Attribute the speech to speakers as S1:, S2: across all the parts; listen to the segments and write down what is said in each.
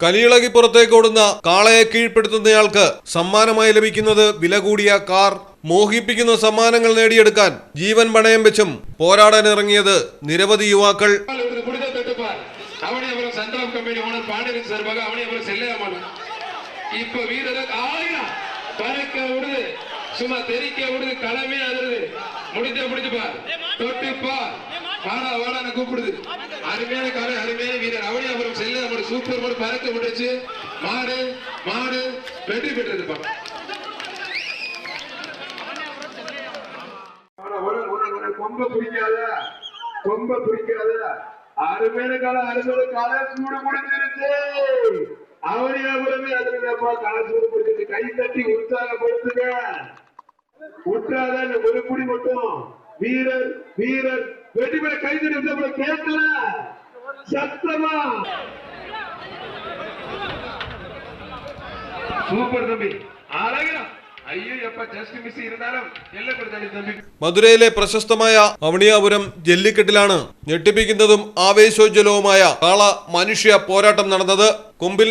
S1: കലിയിളകി പുറത്തേക്ക് ഓടുന്ന കാളയെ കീഴ്പ്പെടുത്തുന്നയാൾക്ക് സമ്മാനമായി ലഭിക്കുന്നത് വില കൂടിയ കാർ മോഹിപ്പിക്കുന്ന സമ്മാനങ്ങൾ നേടിയെടുക്കാൻ ജീവൻ പണയം വെച്ചും പോരാടാൻ ഇറങ്ങിയത് നിരവധി യുവാക്കൾ
S2: இவருக்கு குடித்த தட்டுப்பார் அவனே அப்புறம் சந்திரம் கம்பெனி ஓனர் பாண்டியன் சார்பாக அவனே அப்புறம் செல்லாமல் இப்ப வீரர் ஆயிரம் பறக்க விடுது சும்மா தெறிக்க விடுது களமே அதிருது முடிஞ்ச முடிச்சுப்பார் தொட்டுப்பார் வாடா வாடான்னு கூப்பிடுது. அருமையான காலை அருமையான வீரர். அவனே அப்புறம் செல்லாமல் சூப்பர் போட்டு பறக்க விட்டுச்சு. மாடு மாடு வெற்றி பெற்றிருப்பான் ஆனா ஒரு ஒரு ஒரு கொம்ப பிடிக்காத கொம்ப பிடிக்காத. அருமையான காலம் அருமையான காலம் சூடு முடிஞ்சிருச்சு. அவனியாபுரமே அதுலப்பா காலம் சூடு முடிஞ்சிருச்சு. கை தட்டி உற்சாகப்படுத்துங்க. உற்றாத இந்த ஒரு குடி மட்டும். வீரர் வீரர் வெற்றி பெற கை தட்டி நம்மள கேட்கல சத்தமா சூப்பர் தம்பி அழகா ஐயோ எப்ப ஜஸ்ட் மிஸ் இருந்தாலும் எல்லப்படுத்தாடி தம்பி
S1: മധുരയിലെ പ്രശസ്തമായ അവണിയാപുരം ജല്ലിക്കെട്ടിലാണ് ഞെട്ടിപ്പിക്കുന്നതും ആവേശോജ്വലവുമായ കാള മനുഷ്യ പോരാട്ടം നടന്നത് കൊമ്പിൽ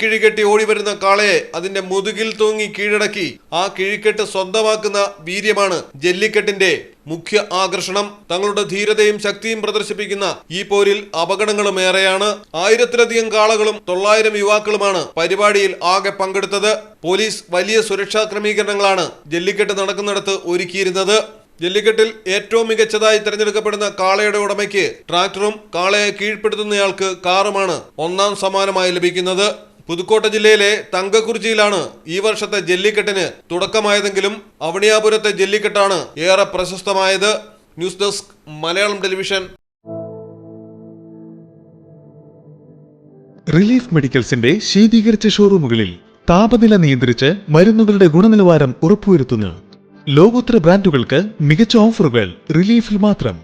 S1: കിഴികെട്ടി ഓടിവരുന്ന കാളയെ അതിന്റെ മുതുകിൽ തൂങ്ങി കീഴടക്കി. ആ കിഴിക്കെട്ട് സ്വന്തമാക്കുന്ന വീര്യമാണ് ജല്ലിക്കെട്ടിന്റെ മുഖ്യ ആകർഷണം. തങ്ങളുടെ ധീരതയും ശക്തിയും പ്രദർശിപ്പിക്കുന്ന ഈ പോരിൽ അപകടങ്ങളും ഏറെയാണ്. ആയിരത്തിലധികം കാളകളും തൊള്ളായിരം യുവാക്കളുമാണ് പരിപാടിയിൽ ആകെ പങ്കെടുത്തത്. പോലീസ് വലിയ സുരക്ഷാ ക്രമീകരണങ്ങളാണ് ജല്ലിക്കെട്ട് നടക്കുന്നിടത്ത് ഒരുക്കിയിരുന്നത്. ജല്ലിക്കെട്ടിൽ ഏറ്റവും മികച്ചതായി തിരഞ്ഞെടുക്കപ്പെടുന്ന കാളയുടെ ഉടമയ്ക്ക് ട്രാക്ടറും കാളയെ കീഴ്പ്പെടുത്തുന്നയാൾക്ക് കാറുമാണ് ഒന്നാം സമ്മാനമായി ലഭിക്കുന്നത്. പുതുക്കോട്ട ജില്ലയിലെ തങ്കക്കുറിച്ചിയിലാണ് ഈ വർഷത്തെ ജല്ലിക്കെട്ടിന് തുടക്കമായതെങ്കിലും അവണിയാപുരത്തെ ജല്ലിക്കെട്ടാണ് ഏറെ പ്രശസ്തമായത്. News desk Malayalam television.
S3: Relief മെഡിക്കൽസിന്റെ ശീതീകരിച്ച ഷോറൂമുകളിൽ താപനില നിയന്ത്രിച്ച് മരുന്നുകളുടെ ഗുണനിലവാരം ഉറപ്പുവരുത്തുന്നു. ലോകോത്തര ബ്രാൻഡുകൾക്ക് മികച്ച ഓഫറുകൾ റിലീഫിൽ മാത്രം.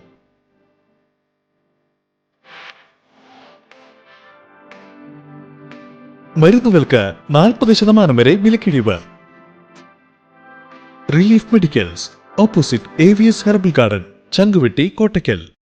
S3: മരുന്നുകൾക്ക് നാൽപ്പത് ശതമാനം വരെ വിലക്കിഴിവ്. റിലീഫ് മെഡിക്കൽസ് ഓപ്പോസിറ്റ് ഏവിയസ് ഹെർബൽ ഗാർഡൻ ചങ്കുവെട്ടി കോട്ടയ്ക്കൽ.